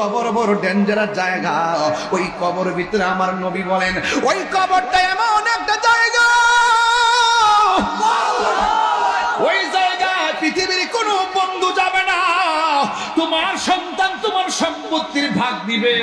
কবর বড় ডেঞ্জারাস জায়গা। ওই কবর ভিতরে আমার নবী বলেন, ওই কবরটা এমন একটা জায়গা। ওই জায়গা পৃথিবীর কোনো বন্ধু যাবে না। তোমার তোমার সম্পত্তির ভাগ দিবে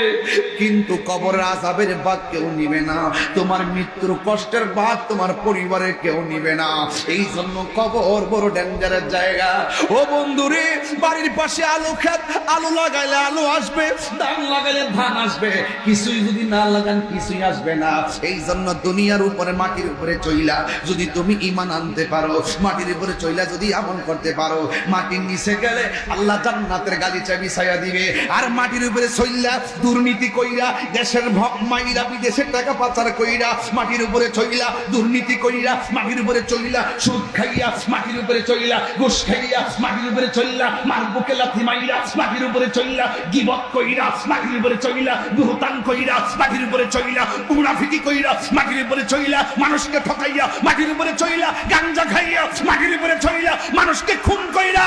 কিন্তু কবর আজাবের ভাগ কেউ নিবে না। তোমার মৃত্যুর কষ্টের ভাগ তোমার পরিবারের কেউ নিবে না। এই জন্য কবর বড় ডেঞ্জারের জায়গা। ও বন্ধুরে বাড়ির পাশে আলু খেত আলু লাগাইলে আলু আসবে ধান লাগাইলে ধান আসবে। কিছুই যদি না লাগান কিছুই আসবে না। এই জন্য দুনিয়ার উপরে মাটির উপরে চইলা যদি তুমি ইমান আনতে পারো মাটির উপরে চইলা যদি আমল করতে পারো মাটির নিচে গেলে আল্লাহ জান্নাতের গালিচা বিছাইয়া দিবে। আর মাটির উপরে চইলা দুর্নীতি কইরা দেশের ভক মাইরা বিদেশের টাকা পাচার কইরা মাটির উপরে চইলা দুর্নীতি কইরা মাটির উপরে চইলা সুদ খাইয়া মাটির উপরে চইলা ঘুষ খাইয়া মাটির উপরে চইলা মার বুকে লাথি মাইরা মাটির উপরে চইলা গিবত কইরা মাটির উপরে চইলা গুহতান কইরা মাটির উপরে চইলা মুনাফিকি কইরা মাটির উপরে চইলা মানুষকে ঠকাইয়া মাটির উপরে চইলা গাঞ্জা খাইয়া মাটির উপরে চইলা মানুষকে খুন কইরা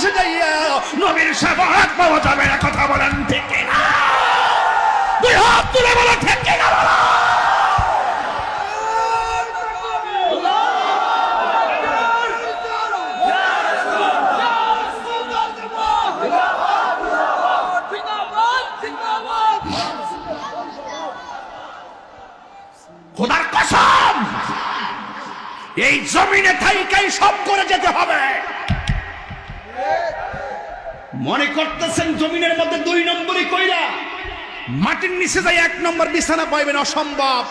দেশে যাইয়া নবীর সেবাত পাওয়া যাবে না, কথা বলেন ঠিক খোদার কসম, এই জমিনে থাইকাই সব করে যেতে হবে। মনে করতেছেন জমিনের মধ্যে দুই নম্বরই কইরা? মাটির নিচে যাই এক নম্বর বিছানা পাইবেন অসম্ভব।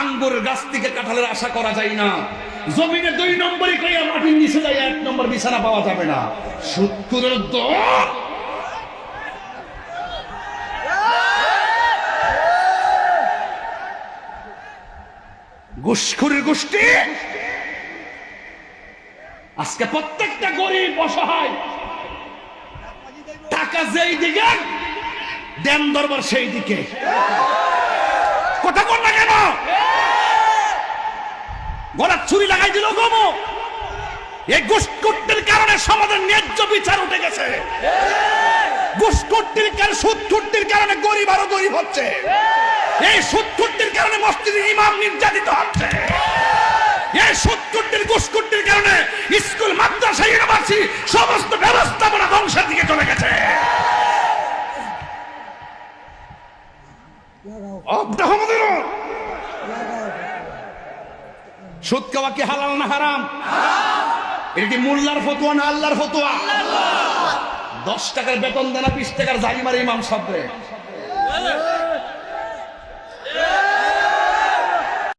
আঙ্গুর গাছ থেকে কাঁঠালের আশা করা যায় না। জমিনে দুই নম্বরই কইরা মাটির নিচে যাই এক নম্বর বিছানা পাওয়া যাবে না। সত্তরের দর ঘুষখুরির গোষ্ঠী আজকে প্রত্যেকটা গরিব অসহায় টাকা যেই দিকে, দেন দরবার সেই দিকে। কথা কর কেন? গলার ছুরি লাগাই দিল গমো এই গোষ্ঠীর কারণে সমাজের ন্যায্য বিচার উঠে গেছে। গোষ্ঠীর কারণে সুদকুটির কারণে গরিব আরও গরিব হচ্ছে। এই সুদকুটির কারণে মসজিদের ইমাম নির্যাতিত হচ্ছে। ইউনিভার্সিটি সমস্ত ব্যবস্থাপনা ধ্বংসের দিকে চলে গেছে। সুদ খাওয়া কি হালাল না হারাম? এটা মোল্লার ফতুয়া না আল্লাহর ফতুয়া? দশ টাকার বেতন দেনা, বিশ টাকার জালিমার ইমাম সাহেব